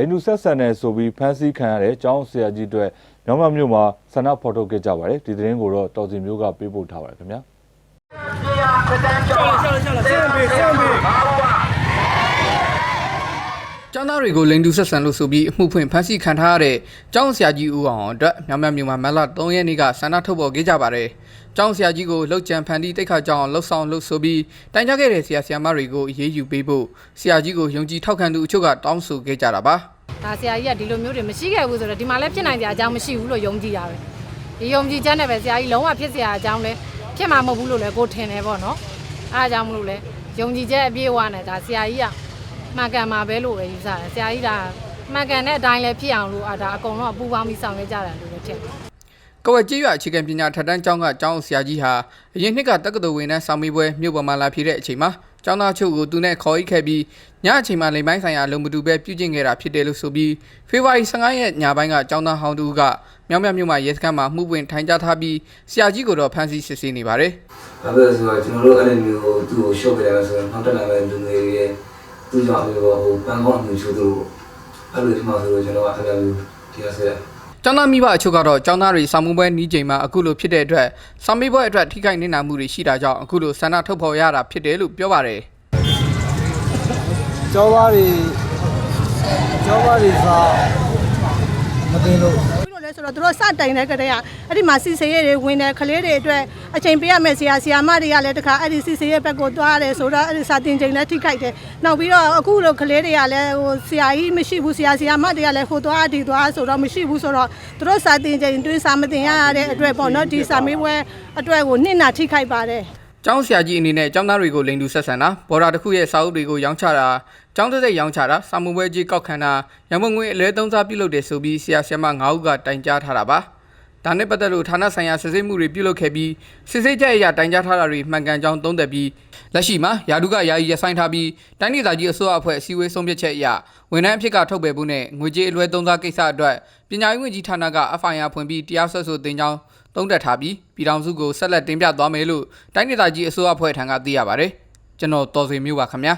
လိန်လူဆက်ဆန်တဲ့ဆိုပြီးဖမ်းဆီးခံရတဲ့ကျောင်းဆရာကြီးအတွက်မြောင်းမမြို့မှာဆန္ဒဖော်ထုတ်ခဲ့ကြပါတယ်ဒီသတင်းကိုတော့တော်စီမျိုးကပေးပို့ထားပါတယ်ခင်ဗျာ ကျောင်းသားတွေကိုလိန်တူဆက်ဆံလို့ဆိုပြီးအမှုဖွင့်ဖမ်းဆီးခံထားရတဲ့ကျောင်းဆရာကြီးဦးအောင်အတွက်မြောင်မြမြို့မှာမလ3ရက်နေ့ကဆန္ဒထုတ်ပေါ်ခဲ့ကြပါတယ်။ကျောင်းဆရာကြီးကိုလှုပ်ကြံဖန်တီးတိုက်ခတ်ကြောင်းလှုပ်ဆောင်လို့ဆိုပြီးတိုင်ကြားခဲ့တဲ့ဆရာဆရာမတွေကိုအေးအေးယူပေးဖို့ဆရာကြီးကိုယုံကြည်ထောက်ခံသူအချို့ကတောင်းဆိုခဲ့ကြတာပါ။ဒါဆရာကြီးကဒီလိုမျိုးတွေမရှိခဲ့ဘူးဆိုတော့ဒီမှာလည်းဖြစ်နိုင်ကြအကြောင်းမရှိဘူးလို့ယုံကြည်ရပဲ။ဒီယုံကြည်ချက်နဲ့ပဲဆရာကြီးလုံးဝဖြစ်စရာအကြောင်းလည်းဖြစ်မှာမဟုတ်ဘူးလို့လည်းကိုထင်တယ်ပေါ့နော်။အားကြောင့်မလို့လဲယုံကြည်ချက်အပြည့်အဝနဲ့ဒါဆရာကြီးက မှန်ကန်မှာပဲလို့ပဲယူဆတယ်ဆရာကြီးဒါမှန်ကန်တဲ့အတိုင်းလဲဖြစ်အောင်လို့အာဒါအကုန်လုံးအပူပေါင်းပြီးဆောင်ရွက်ကြတယ်လို့လည်းထင်တယ်။ကဝက်ကျေးရွာအခြေခံပညာထက်တန်းကျောင်းကကျောင်းဆရာကြီးဟာအရင်နှစ်ကတက္ကသိုလ်ဝင်တန်းစာမေးပွဲမြို့ပေါ်မှာလာဖြေတဲ့အချိန်မှာကျောင်းသားချုပ်ကိုသူနဲ့ခေါ်အိတ်ခဲ့ပြီးညအချိန်မှာလိမ်ပိုင်းဆိုင်ရာလုံမတူပဲပြုကျင့်ခဲ့တာဖြစ်တယ်လို့ဆိုပြီးဖေဖော်ဝါရီ15ရက်ညပိုင်းကကျောင်းသားဟောင်းတူကမြောင်မြမြို့မှာရဲစခန်းမှာမှုပွင့်ထိုင်ကြားထားပြီးဆရာကြီးကိုတော့ဖမ်းဆီးစစ်ဆေးနေပါတယ်။ဘာဖြစ်လို့လဲဆိုတော့ကျွန်တော်တို့အဲ့လိုမျိုးသူ့ကိုရှော့ပေးတယ်ဆိုတော့နောက်တက်လာတဲ့လူငယ်တွေရဲ့ သူ့ကြောင့်အဲ့လိုဟိုပန်းကောင်းမှုချိုးသူအဲ့လိုဒီမှာဆိုတော့ကျွန်တော်ကအဲ့လိုမျိုးတရားစရကျောင်းသားမိဘအချို့ကတော့ကျောင်းသားတွေစာမှုပွဲနီးချိန်မှာအခုလိုဖြစ်တဲ့အတွက်စာမေးပွဲအတွက်ထိခိုက်နေတာမှုတွေရှိတာကြောင့်အခုလိုဆန္ဒထုတ်ဖော်ရတာဖြစ်တယ်လို့ပြောပါတယ်ကျောင်းသားတွေကျောင်းသားတွေစာမသိလို့ပြီးတော့ လဲဆိုတော့သူတို့စတိုင်တဲ့ကတည်းကအဲ့ဒီမှာစီစေးရဲတွေဝင်တယ်ကလေးတွေအတွက်အချိန်ပေးရမယ်ဆရာဆရာမတွေကလည်းတခါအဲ့ဒီစီစေးရဲဘက်ကိုသွားရတယ်ဆိုတော့အဲ့ဒီစာတင်ချိန်လည်းထိခိုက်တယ်နောက်ပြီးတော့အခုလိုကလေးတွေကလည်းဟိုဆရာကြီးမရှိဘူးဆရာဆရာမတွေကလည်းဟိုသွားဒီသွားဆိုတော့မရှိဘူးဆိုတော့သူတို့စာတင်ချိန်တွင်းစာမတင်ရတဲ့အတွက်ပေါ့နော်ဒီစာမေးပွဲအတွက်ကိုနှစ်နာထိခိုက်ပါတယ် ကျောင်းဆရာကြီးအနေနဲ့ကျောင်းသားတွေကိုလိန်တူဆက်ဆံတာဘော်ဒါတစ်ခုရဲ့စာအုပ်တွေကိုရောင်းချတာကျောင်းတစ်စိတ်ရောင်းချတာစာမှုပွဲကြီးကောက်ခံတာရမုံငွေအလဲသုံးစားပြုလုပ်တယ်ဆိုပြီးဆရာဆရာမ9ဦးကတိုင်ကြားထားတာပါ ဒါနဲ့ပတ်သက်လို့ဌာနဆိုင်ရာစစ်ဆေးမှုတွေပြုလုပ်ခဲ့ပြီးစစ်ဆေးချက်အရတိုင်ကြားထားတာတွေမှန်ကန်ကြောင်းသုံးသပ်ပြီးလက်ရှိမှာယာဒုကယာယီရဆိုင်ထားပြီးတိုင်းဒေသကြီးအစိုးရအဖွဲ့အစည်းအဝေးဆုံးဖြတ်ချက်အရဝန်ထမ်းအဖြစ်ကထုတ်ပယ်ဖို့နဲ့ငွေကြေးအလွဲသုံးစားကိစ္စအတွက်ပညာရေးဝန်ကြီးဌာနက FIR ဖွင့်ပြီးတရားစွဲဆိုတင်ကြောင်းသုံးသပ်ထားပြီးပြည်ထောင်စုကိုဆက်လက်တင်ပြသွားမယ်လို့တိုင်းဒေသကြီးအစိုးရအဖွဲ့ထံကသိရပါတယ်ကျွန်တော်တော်စင်မျိုးပါခင်ဗျာ